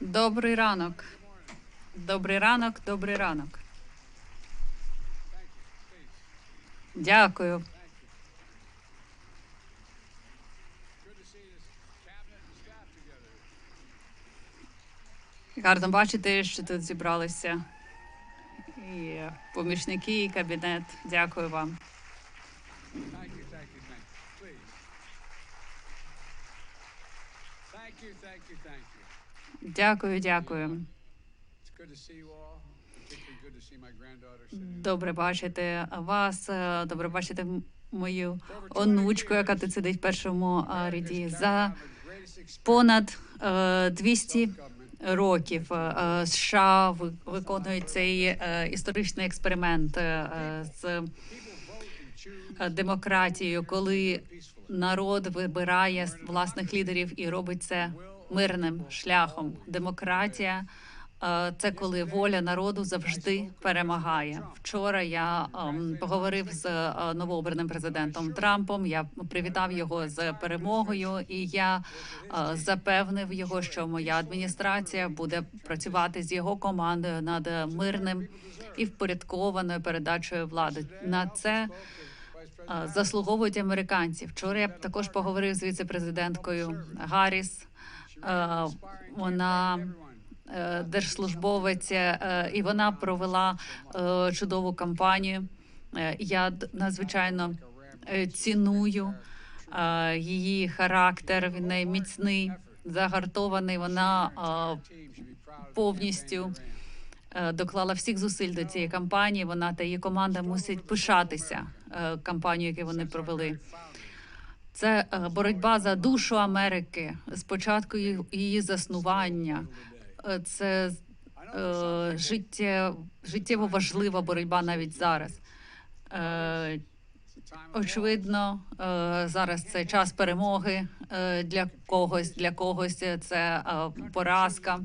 Добрий ранок. Добрий ранок, добрий ранок. Дякую. Гарно бачити, що тут зібралися і помічники, і кабінет. Дякую вам. Thank you, thank you, thank you. Дякую, дякую. Sitting. Добре бачити вас. е, Добре бачити мою онучку, яка тут сидить в першому е, ряді. За понад е, 200 років е, США ви- виконують цей е, історичний експеримент е, е, з е, демократією, коли народ вибирає власних лідерів і робить це мирним шляхом. Демократія е, це коли воля народу завжди перемагає. Вчора я ем, поговорив з е, новообраним президентом Трампом. Я привітав його з перемогою, і я е, запевнив його, що моя адміністрація буде працювати з його командою над мирним і впорядкованою передачею влади. На це заслуговують американці. Вчора я також поговорив з віцепрезиденткою Гарріс. Е, Вона е, держслужбовець, е, і вона провела чудову кампанію. Я надзвичайно ціную її характер. Він міцний, загартований. Вона повністю доклала всіх зусиль до цієї кампанії. Вона та її команда мусить пишатися кампанією, яку вони провели. Це е, боротьба за душу Америки з початку її- заснування. Е, Це е, життє, життєво важлива боротьба навіть зараз. Е, Очевидно, зараз це час перемоги для когось, для когось це поразка.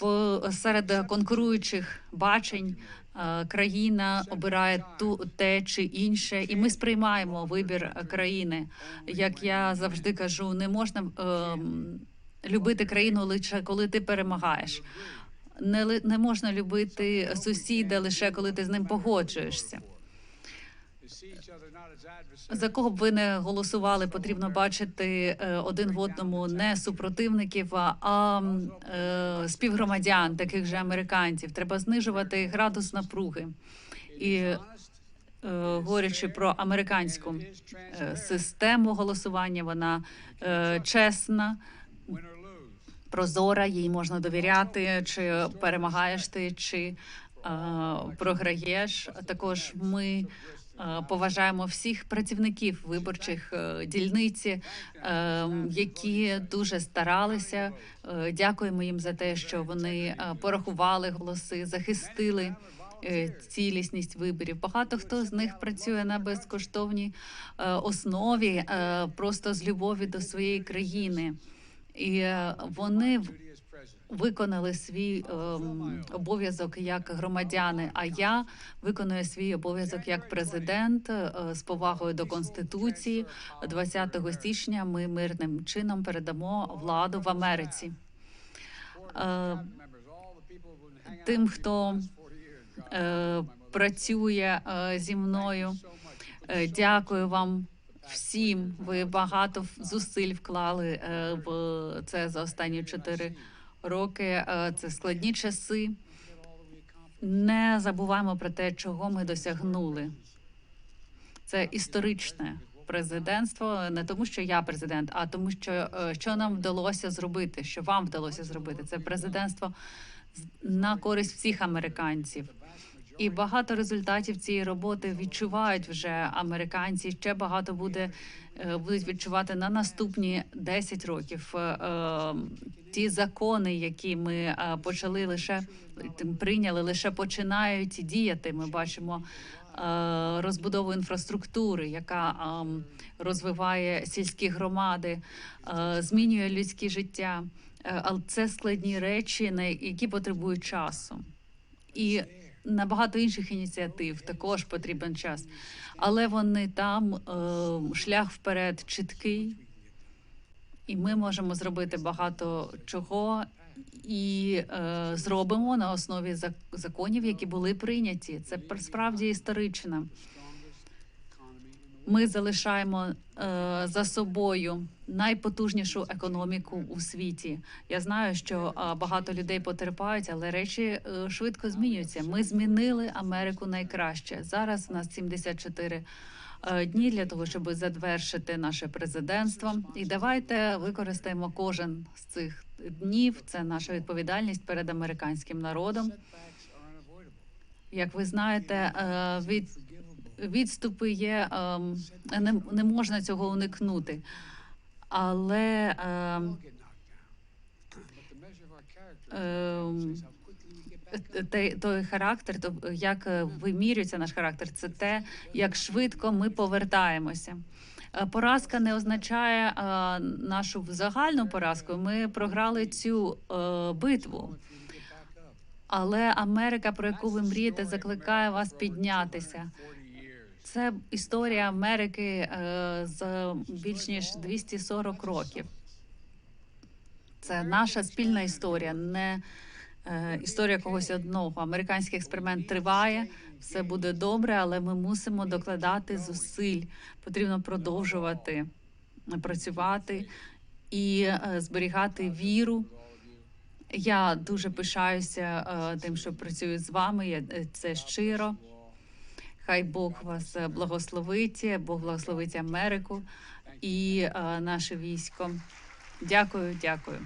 В серед конкуруючих бачень е, країна обирає ту те чи інше, і ми сприймаємо вибір країни. Як я завжди кажу, не можна ем, любити країну лише коли ти перемагаєш. Не, не можна любити сусіда лише коли ти з ним погоджуєшся. За кого б ви не голосували, потрібно бачити е, один в одному не супротивників, а- е, співгромадян, таких же американців. Треба знижувати градус напруги. І е, говорячи про американську систему голосування, вона е, чесна, прозора, їй можна довіряти, чи перемагаєш ти, чи програєш. Також ми поважаємо всіх працівників виборчих е, дільниці, е, які дуже старалися. Е, Дякуємо їм за те, що вони е, порахували голоси, захистили. е, Цілісність виборів. Багато хто з них працює на безкоштовній е, основі, е, просто з любові до своєї країни. І е, вони виконали свій ем, обов'язок як громадяни. А я виконую свій обов'язок як президент е, з повагою до конституції. 20 січня ми мирним чином передамо владу в Америці. Е, Тим, хто 40 е, працює е, зі мною. Е, Дякую вам всім. Ви багато зусиль вклали е, в це за останні чотири роки. Е, Це складні часи. Не забуваємо про те, чого ми досягнули. Це історичне президентство, не тому, що я президент, а тому, що е, що нам вдалося зробити, що вам вдалося зробити. Це президентство на користь всіх американців. І багато результатів цієї роботи відчувають вже американці. Ще багато буде е, будуть відчувати на наступні 10 років. Е, е, Ті закони, які ми е, почали лише прийняли, лише починають діяти. Ми бачимо розбудову інфраструктури, яка ем, розвиває сільські громади, змінює людське життя. Але це складні речі, на які потребують часу. І на багато інших ініціатив також потрібен час, але вони там е, шлях вперед чіткий, І ми можемо зробити багато чого і е, зробимо на основі законів, які були прийняті. Це справді історично. Ми залишаємо е, за собою найпотужнішу економіку у світі. Я знаю, що е, багато людей потерпають, але речі е, швидко змінюються. Ми змінили Америку найкраще. Зараз у нас 74 е, дні для того, щоб завершити наше президентство. І давайте використаємо кожен з цих днів. Це наша відповідальність перед американським народом. Як ви знаєте, від відступи є ем, не, не можна цього уникнути. Але ем, ем, той, характер, то як е, вимірюється наш характер, це те, як швидко ми повертаємося. Е, Поразка не означає е, нашу загальну поразку. Ми програли цю битву. Але Америка, про яку ви мрієте, закликає вас піднятися. Це історія Америки е, з більш ніж 240 років. Це наша спільна історія, не е, історія когось одного. Американський експеримент триває, все буде добре, але ми мусимо докладати зусиль. Потрібно продовжувати працювати і е, зберігати віру. Я дуже пишаюся тим, що працюю з вами. Це щиро. Хай Бог вас е, благословить, Бог благословить Америку і е, наше військо. Дякую, дякую.